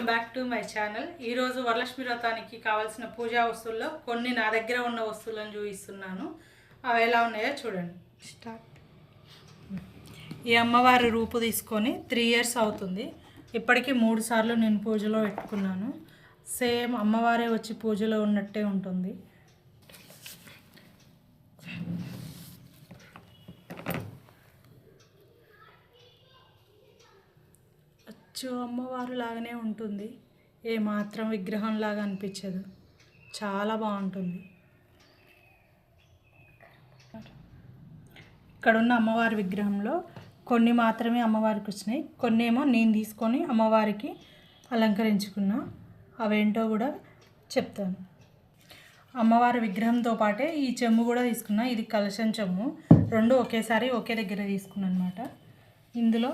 Welcome back to my channel. ఈరోజు వరలక్ష్మి వ్రతానికి కావాల్సిన పూజా వస్తువుల్లో కొన్ని నా దగ్గర ఉన్న వస్తువులను చూపిస్తున్నాను. అవి ఎలా ఉన్నాయో చూడండి. స్టార్ట్. ఈ అమ్మవారి రూపు తీసుకొని త్రీ ఇయర్స్ అవుతుంది. ఇప్పటికీ మూడు సార్లు నేను పూజలో పెట్టుకున్నాను. సేమ్ అమ్మవారే వచ్చి పూజలో ఉన్నట్టే ఉంటుంది. అచ్చు అమ్మవారు లాగానే ఉంటుంది. ఏ మాత్రం విగ్రహం లాగా అనిపించదు. చాలా బాగుంటుంది. ఇక్కడ ఉన్న అమ్మవారి విగ్రహంలో కొన్ని మాత్రమే అమ్మవారికి వచ్చినాయి. కొన్ని ఏమో నేను తీసుకొని అమ్మవారికి అలంకరించుకున్నా. అవేంటో కూడా చెప్తాను. అమ్మవారి విగ్రహంతో పాటే ఈ చెమ్ము కూడా తీసుకున్నా. ఇది కలశం చెమ్ము రెండు ఒకేసారి ఒకే దగ్గర తీసుకున్నాను అనమాట ఇందులో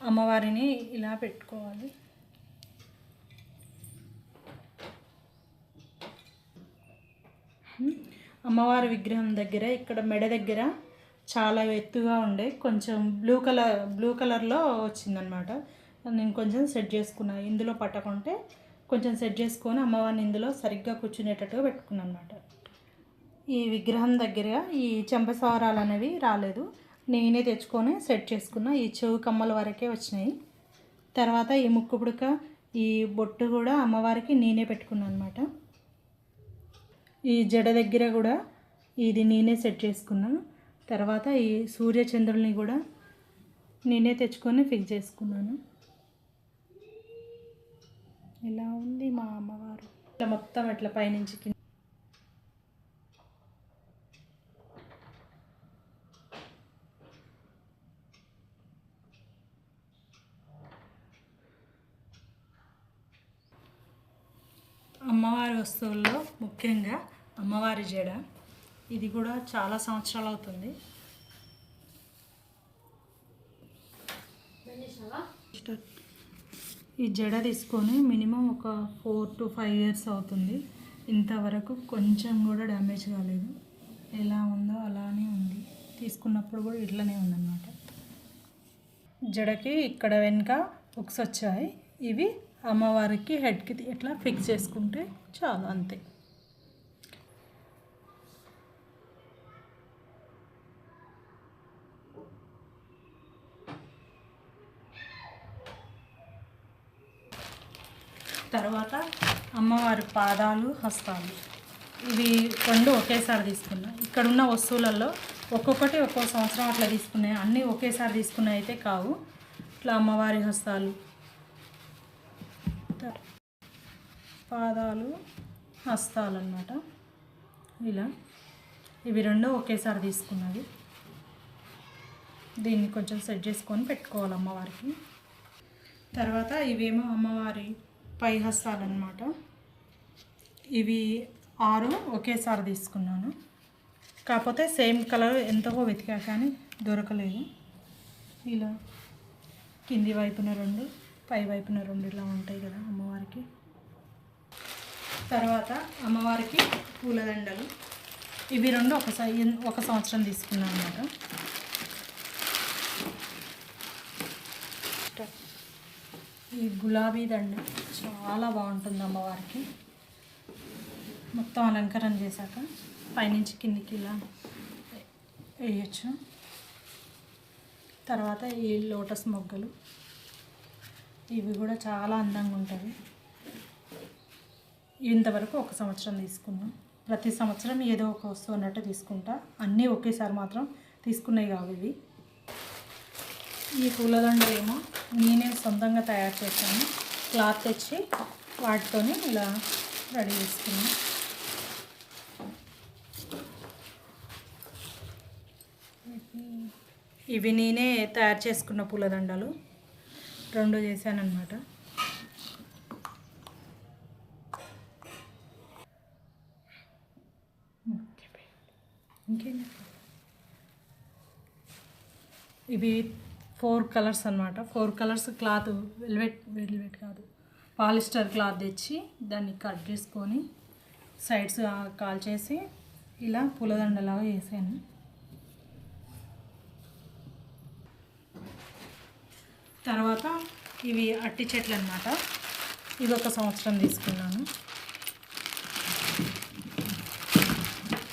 అమ్మవారిని ఇలా పెట్టుకోవాలి. అమ్మవారి విగ్రహం దగ్గర ఇక్కడ మెడ దగ్గర చాలా ఎత్తుగా ఉండే కొంచెం బ్లూ కలర్ బ్లూ కలర్లో వచ్చిందనమాట. నేను కొంచెం సెట్ చేసుకున్నా. ఇందులో పట్టకుంటే కొంచెం సెట్ చేసుకొని అమ్మవారిని ఇందులో సరిగ్గా కూర్చునేటట్టుగా పెట్టుకున్నాను అనమాట ఈ విగ్రహం దగ్గర ఈ చెంపసవరాలు అనేవి రాలేదు. నేనే తెచ్చుకొని సెట్ చేసుకున్నా. ఈ చెవు కమ్మల వరకే వచ్చినాయి. తర్వాత ఈ ముక్కు పుడక ఈ బొట్టు కూడా అమ్మవారికి నేనే పెట్టుకున్నాను అనమాట ఈ జడ దగ్గర కూడా ఇది నేనే సెట్ చేసుకున్నాను తర్వాత ఈ సూర్యచంద్రుల్ని కూడా నేనే తెచ్చుకొని ఫిక్స్ చేసుకున్నాను. ఇలా ఉంది మా అమ్మవారు. ఇట్లా మొత్తం ఇట్లా పైనుంచి అమ్మవారి వస్తువుల్లో ముఖ్యంగా అమ్మవారి జడ. ఇది కూడా చాలా సంవత్సరాలు అవుతుంది. ఈ జడ తీసుకొని మినిమం ఒక ఫోర్ టు ఫైవ్ ఇయర్స్ అవుతుంది. ఇంతవరకు కొంచెం కూడా డ్యామేజ్ కాలేదు. ఎలా ఉందో అలానే ఉంది. తీసుకున్నప్పుడు కూడా ఇట్లనే ఉందన్నమాట. జడకి ఇక్కడ వెనుక బుక్స్ వచ్చాయి. ఇవి అమ్మవారికి హెడ్కి ఇట్లా ఫిక్స్ చేసుకుంటే చాలు అంతే. తర్వాత అమ్మవారి పాదాలు హస్తాలు. ఇవి రెండు ఒకేసారి తీసుకున్నా. ఇక్కడ ఉన్న వస్తువులలో ఒక్కొక్కటి ఒక్కో సంవత్సరం అట్లా తీసుకున్నాయి అన్నీ ఒకేసారి తీసుకున్నాయి అయితే కావు. ఇట్లా అమ్మవారి హస్తాలు పాదాలు హస్తాలు అన్నమాట ఇలా. ఇవి రెండు ఒకేసారి తీసుకున్నది దీన్ని కొంచెం సెట్ చేసుకొని పెట్టుకోవాలి అమ్మవారికి తర్వాత ఇవేమో అమ్మవారి పై హస్తాలు అనమాట ఇవి ఆరు ఒకేసారి తీసుకున్నాను. కాకపోతే సేమ్ కలర్ ఎంతో వెతికా కానీ దొరకలేదు. ఇలా కింది వైపున రెండు. పై వైపున రెండు ఇలా ఉంటాయి కదా అమ్మవారికి. తర్వాత అమ్మవారికి పూలదండలు. ఇవి రెండు ఒకసారి ఒక సంవత్సరం తీసుకున్నాను అనమాట ఈ గులాబీ దండ చాలా బాగుంటుంది అమ్మవారికి. మొత్తం అలంకరణ చేశాక పైనుంచి కిందికి ఇలా వేయచ్చు. తర్వాత ఈ లోటస్ మొగ్గలు. ఇవి కూడా చాలా అందంగా ఉంటుంది ఇంతవరకు ఒక సంవత్సరం తీసుకున్నాం. ప్రతి సంవత్సరం ఏదో ఒక వస్తువు అన్నట్టు తీసుకుంటా. అన్నీ ఒకేసారి మాత్రం తీసుకున్నాయి కావు ఇవి. ఈ పూలదండలు ఏమో నేనే సొంతంగా తయారు చేశాను. క్లాత్ తెచ్చి వాటితో ఇలా రెడీ చేసుకున్నాను ఇవి నేనే తయారు చేసుకున్న పూలదండలు. రెండు చేశాను అనమాట ఇంకేం ఇవి ఫోర్ కలర్స్ అనమాట four colours cloth velvet velvet కాదు. పాలిస్టర్ క్లాత్ తెచ్చి దాన్ని కట్ చేసుకొని సైడ్స్ కాల్ చేసి ఇలా పూలదండలాగా వేసాను తర్వాత ఇవి అట్టి చెట్లు అన్నమాట. ఇది ఒక సంవత్సరం తీసుకున్నాను.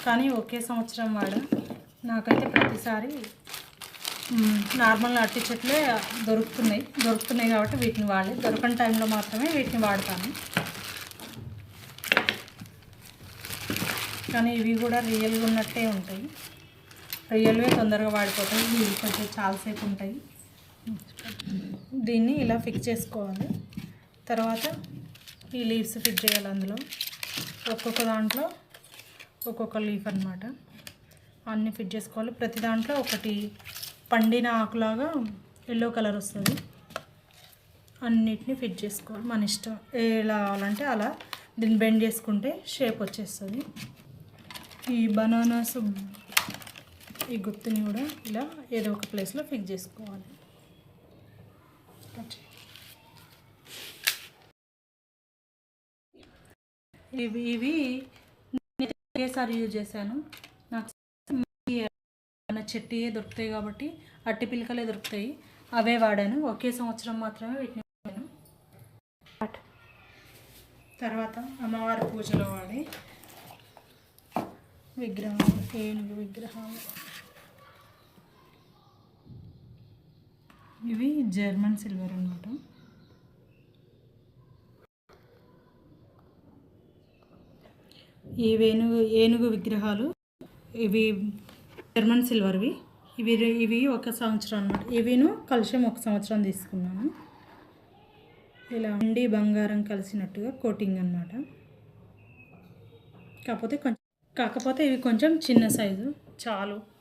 కానీ ఒకే సంవత్సరం వాడ. నాకైతే ప్రతిసారి నార్మల్ అట్టి చెట్లే దొరుకుతున్నాయి. దొరుకుతున్నాయి కాబట్టి వీటిని వాడలేదు దొరకని టైంలో మాత్రమే వీటిని వాడతాను. కానీ ఇవి కూడా రియల్గా ఉన్నట్టే ఉంటాయి. రియల్వే తొందరగా వాడిపోతాయి. ఇవి కొంచెం చాలాసేపు ఉంటాయి. దీన్ని ఇలా ఫిక్స్ చేసుకోవాలి. తర్వాత ఈ లీవ్స్ ఫిట్ చేయాలి అందులో. ఒక్కొక్క దాంట్లో ఒక్కొక్క లీఫ్ అన్నమాట. అన్నీ ఫిట్ చేసుకోవాలి. ప్రతి దాంట్లో ఒకటి పండిన ఆకులాగా ఎల్లో కలర్ వస్తుంది. అన్నిటిని ఫిట్ చేసుకోవాలి. మన ఇష్టం ఎలా కావాలంటే అలా. దీన్ని బెండ్ చేసుకుంటే షేప్ వచ్చేస్తుంది. ఈ బనానాస్ ఈ గుత్తుని కూడా ఇలా ఏదో ఒక ప్లేస్లో ఫిక్స్ చేసుకోవాలి. ఇవి ఇవి నేను ఒకేసారి యూజ్ చేశాను. నాకు చెట్టియే దొరుకుతాయి కాబట్టి అట్టి పిలకలే దొరుకుతాయి. అవే వాడాను. ఒకే సంవత్సరం మాత్రమే వీటిని వాడాను. తర్వాత అమ్మవారి పూజలో వాడే విగ్రహాలు ఏనుగు విగ్రహాలు ఇవి జర్మన్ సిల్వర్ అన్నమాట. ఈ వేణుగు ఏనుగు విగ్రహాలు ఇవి జర్మన్ సిల్వర్వి. ఇవి ఇవి ఒక సంవత్సరం అన్నమాట. ఇవిను కలుషం ఒక సంవత్సరం తీసుకున్నాను. ఇలా ఉండి బంగారం కలిసినట్టుగా కోటింగ్ అన్నమాట. కాకపోతే కొంచెం కాకపోతే ఇవి కొంచెం చిన్న సైజు చాలు.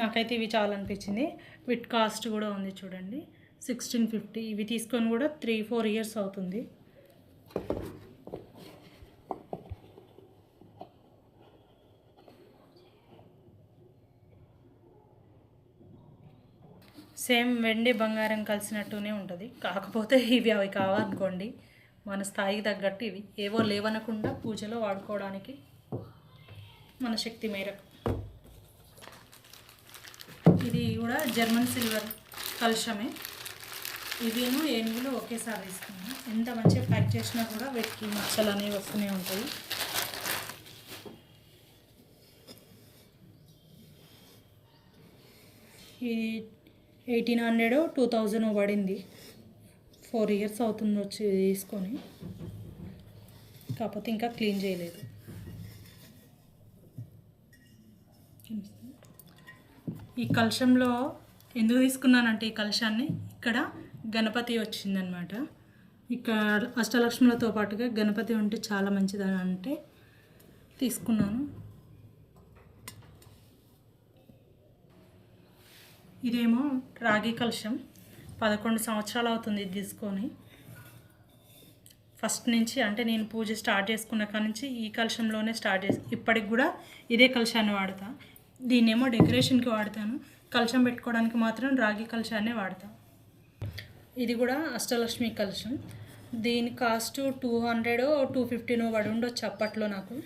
నాకైతే ఇవి చాలా అనిపించింది విత్ కాస్ట్ కూడా ఉంది చూడండి. Sixteen fifty. ఇవి తీసుకొని కూడా త్రీ ఫోర్ ఇయర్స్ అవుతుంది. సేమ్ వెండి బంగారం కలిసినట్టునే ఉంటుంది. కాకపోతే ఇవి అవి కావనుకోండి మన స్థాయికి తగ్గట్టు ఇవి. ఏవో లేవనకుండా పూజలో వాడుకోవడానికి మన శక్తి మేరకు. ఇది కూడా జర్మన్ సిల్వర్ కలుషమే ఇవిను ఏనుగులు ఒకేసారి తీసుకున్నాను ఎంత మంచిగా ప్యాక్ చేసినా కూడా వెతికి మచ్చలు అనేవి వస్తూనే ఉంటాయి. ఇది ఎయిటీన్ హండ్రెడ్ టూ థౌజండ్ పడింది. ఫోర్ ఇయర్స్ అవుతుంది వచ్చి తీసుకొని. కాకపోతే ఇంకా క్లీన్ చేయలేదు. ఈ కలశంలో ఎందుకు తీసుకున్నానంటే ఈ కలశాన్ని ఇక్కడ గణపతి వచ్చిందనమాట. ఇక్కడ అష్టలక్ష్ములతో పాటుగా గణపతి ఉంటే చాలా మంచిదని అంటే తీసుకున్నాను. ఇదేమో రాగి కలశం. పదకొండు సంవత్సరాలు అవుతుంది ఇది తీసుకొని. ఫస్ట్ నుంచి అంటే నేను పూజ స్టార్ట్ చేసుకున్న కాడ నుంచి ఈ కలశంలోనే స్టార్ట్ చేసి ఇప్పటికి కూడా ఇదే కలశాన్ని వాడతా. దీన్నేమో డెకరేషన్కి వాడతాను. కలశం పెట్టుకోవడానికి మాత్రం రాగి కలశాన్నే వాడతాను ఇది కూడా అష్టలక్ష్మి కలశం. దీని కాస్ట్ టూ హండ్రెడ్ టూ ఫిఫ్టీనో పడి ఉండొచ్చు అప్పట్లో నాకు.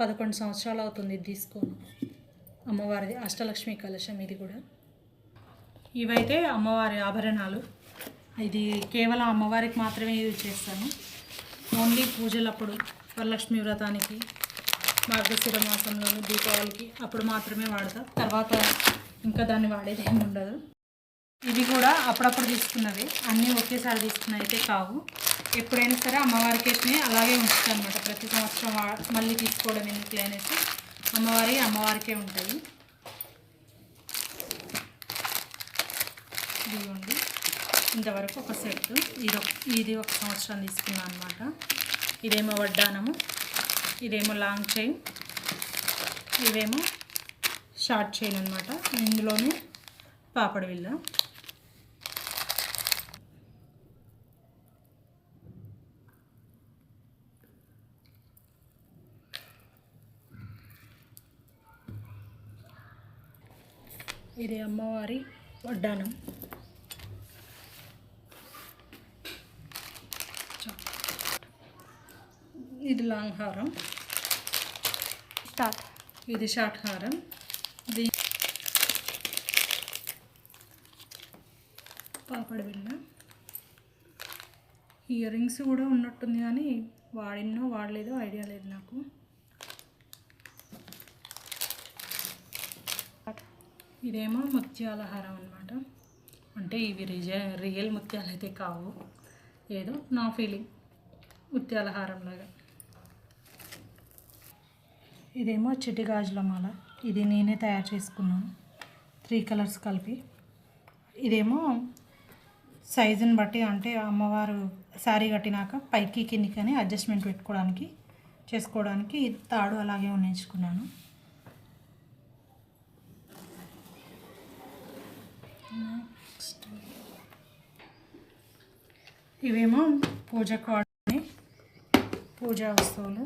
పదకొండు సంవత్సరాలు అవుతుంది ఇది తీసుకొని. అమ్మవారిది అష్టలక్ష్మి కలశం ఇది కూడా. ఇవైతే అమ్మవారి ఆభరణాలు. ఇది కేవలం అమ్మవారికి మాత్రమే యూజ్ చేస్తాను. ఓన్లీ పూజలప్పుడు వరలక్ష్మి వ్రతానికి మార్గశిర మాసంలో దీపావళికి అప్పుడు మాత్రమే వాడతాం. తర్వాత ఇంకా దాన్ని వాడేది ఏమి ఉండదు. ఇవి కూడా అప్పుడప్పుడు తీసుకున్నవి. అన్నీ ఒకేసారి తీసుకున్నవి అయితే కావు. ఎప్పుడైనా సరే అమ్మవారికి అలాగే ఉంచుతాను అనమాట ప్రతి సంవత్సరం మళ్ళీ తీసుకోవడం ఎందుకు అనేసి అమ్మవారి అమ్మవారికే ఉంటుంది ఇదిగోండి. ఇంతవరకు ఒక సెట్ ఇది ఒక ఇది ఒక సంవత్సరం తీసుకున్నాను అనమాట ఇదేమో వడ్డానము. ఇదేమో లాంగ్ చైన్ ఇవేమో షార్ట్ చైన్ అనమాట ఇందులోనే పాపడ విల్ల ఇది అమ్మవారి వడ్డానం ఇది లాంగ్ హారం స్టార్ట్. ఇది షార్ట్ హారం. ఇది పాపడ బిళ్ళ. ఇయర్ రింగ్స్ కూడా ఉన్నట్టుంది కానీ వాడినో వాడలేదో ఐడియా లేదు నాకు. ఇదేమో ముత్యాల హారం అనమాట అంటే ఇవి రిజ రియల్ ముత్యాలు అయితే కావు. ఏదో నా ఫీలింగ్. ముత్యాల హారం లాగా ఇదేమో చిట్టి గాజుల మాల. ఇది నేనే తయారు చేసుకున్నాను. త్రీ కలర్స్ కలిపి. ఇదేమో సైజుని బట్టి అంటే అమ్మవారు శారీ కట్టినాక పైకి కిందికి అని అడ్జస్ట్మెంట్ పెట్టుకోవడానికి చేసుకోవడానికి తాడు అలాగే ఉంచుకున్నాను నెక్స్ట్ ఇవేమో పూజ కాడని పూజా వస్తువులు.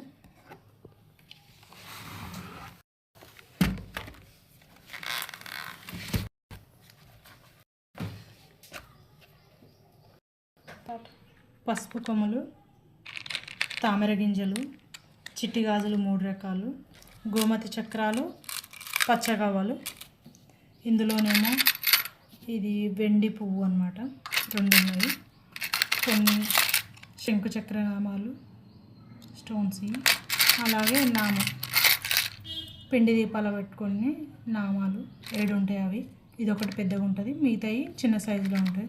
పసుపు కొమ్మలు తామర గింజలు చిట్టి గాజులు మూడు రకాలు గోమతి చక్రాలు పచ్చగవ్వలు. ఇందులోనేమో ఇది వెండి పువ్వు అన్నమాట. రెండు ఉన్నాయి కొన్ని శంకు చక్ర నామాలు స్టోన్స్ అలాగే నామం. పిండి దీపాలు పెట్టుకొని నామాలు ఏడు ఉంటాయి అవి. ఇది ఒకటి పెద్దగా ఉంటుంది మిగతాయి చిన్న సైజులో ఉంటాయి.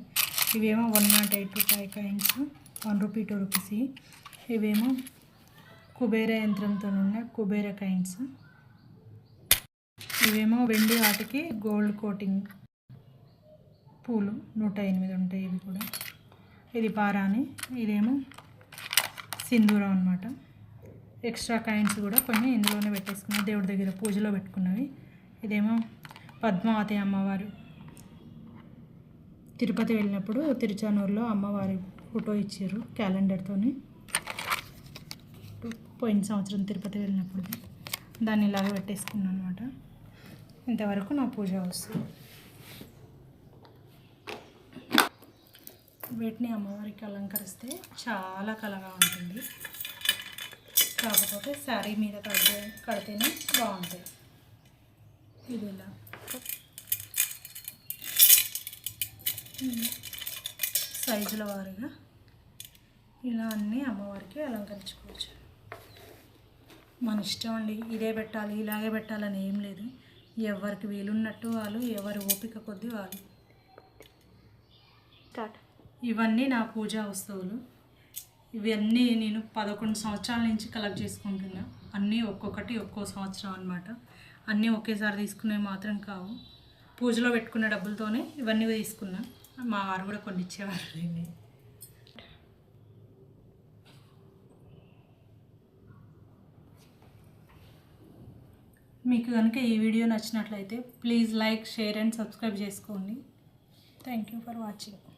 ఇవేమో వన్ నాట్ ఎయిట్ రూపాయి coins. One rupee two rupees ఇవేమో కుబేర యంత్రంతో ఉన్న కుబేర కాయిన్స్ ఇవేమో వెండి వాటికి గోల్డ్ కోటింగ్ పూలు నూట ఎనిమిది ఉంటాయి ఇవి కూడా. ఇది పారాని. ఇదేమో సింధూరం అనమాట ఎక్స్ట్రా కాయిన్స్ కూడా కొన్ని ఇందులోనే పెట్టేసుకున్నాయి దేవుడి దగ్గర పూజలో పెట్టుకున్నవి. ఇదేమో పద్మావతి అమ్మవారు. తిరుపతి వెళ్ళినప్పుడు తిరుచానూరులో అమ్మవారి ఫోటో ఇచ్చారు క్యాలెండర్తోని. పోయిన సంవత్సరం తిరుపతి వెళ్ళినప్పుడు దాన్ని ఇలాగ పెట్టేసుకున్నాను అనమాట ఇంతవరకు నా పూజ వస్తుంది వీటిని అమ్మవారికి అలంకరిస్తే చాలా కలగా ఉంటుంది. కాకపోతే శారీ మీద కడితే కడితేనే బాగుంటాయి ఇది ఇలా. సైజుల వారీగా ఇలా అన్నీ అమ్మవారికి అలంకరించుకోవచ్చు. మన ఇష్టం అండి ఇదే పెట్టాలి ఇలాగే పెట్టాలని ఏం లేదు. ఎవరికి వీలున్నట్టు వాళ్ళు ఎవరి ఓపిక కొద్దీ వాళ్ళు. ఇవన్నీ నా పూజా వస్తువులు. ఇవన్నీ నేను పదకొండు సంవత్సరాల నుంచి కలెక్ట్ చేసుకుంటున్నా. అన్నీ ఒక్కొక్కటి ఒక్కో సంవత్సరం అనమాట అన్నీ ఒకేసారి తీసుకునేవి మాత్రం కావు. పూజలో పెట్టుకున్న డబ్బులతోనే ఇవన్నీ తీసుకున్నా. మా వారు కూడా కొన్ని ఇచ్చేవారు లేండి మీకు కనుక ఈ వీడియో నచ్చినట్లయితే please like share and subscribe చేసుకోండి. Thank you for watching.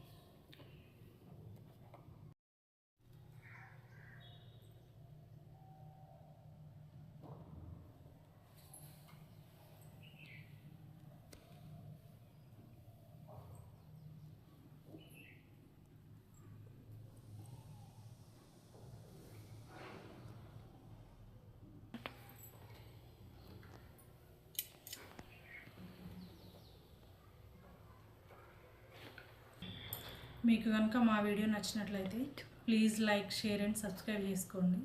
మీకు కనుక మా వీడియో నచ్చినట్లయితే please like share and subscribe చేసుకోండి.